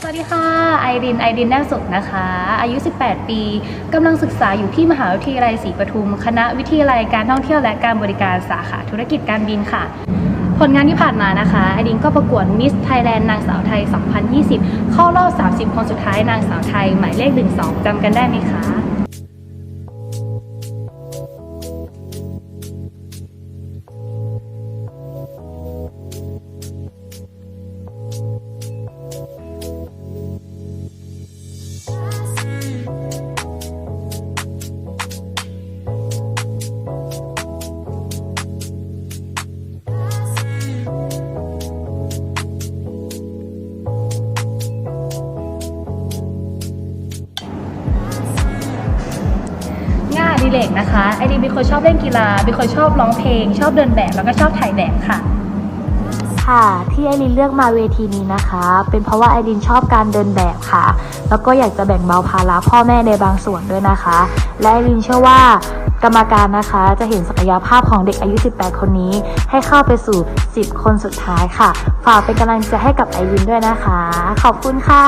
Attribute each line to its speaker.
Speaker 1: สวัสดีค่ะ ไอริน ไอรินแน่สุขนะคะ อายุ 18 ปีกำลังศึกษาอยู่ที่มหาวิทยาลัยศรีปทุม คณะวิทยาลัยการท่องเที่ยวและการบริการสาขาธุรกิจการบินค่ะ ผลงานที่ผ่านมานะคะ ไอรินก็ประกวดมิสไทยแลนด์นางสาวไทย 2020 เข้ารอบ 30 คนสุดท้ายนางสาวไทย หมายเลข 12จำกันได้ไหมคะ ดิเรกนะคะไอรินเป็นคนชอบเล่นกีฬาเป็นคนชอบร้องเพลง ชอบเดินแบบแล้วก็ชอบถ่ายแบบค่ะ
Speaker 2: ค่ะ ที่ไอรินเลือกมาเวทีนี้นะคะ เป็นเพราะว่าไอรินชอบการเดินแบบค่ะ แล้วก็อยากจะแบ่งเบาภาระพ่อแม่ในบางส่วนด้วยนะคะ และไอรินเชื่อว่ากรรมการนะคะจะเห็นศักยภาพของเด็กอายุ 18 คนนี้ ให้เข้าไปสู่ 10 คนสุดท้ายค่ะ ฝากเป็นกำลังใจให้กับไอรินด้วยนะคะ ขอบคุณค่ะ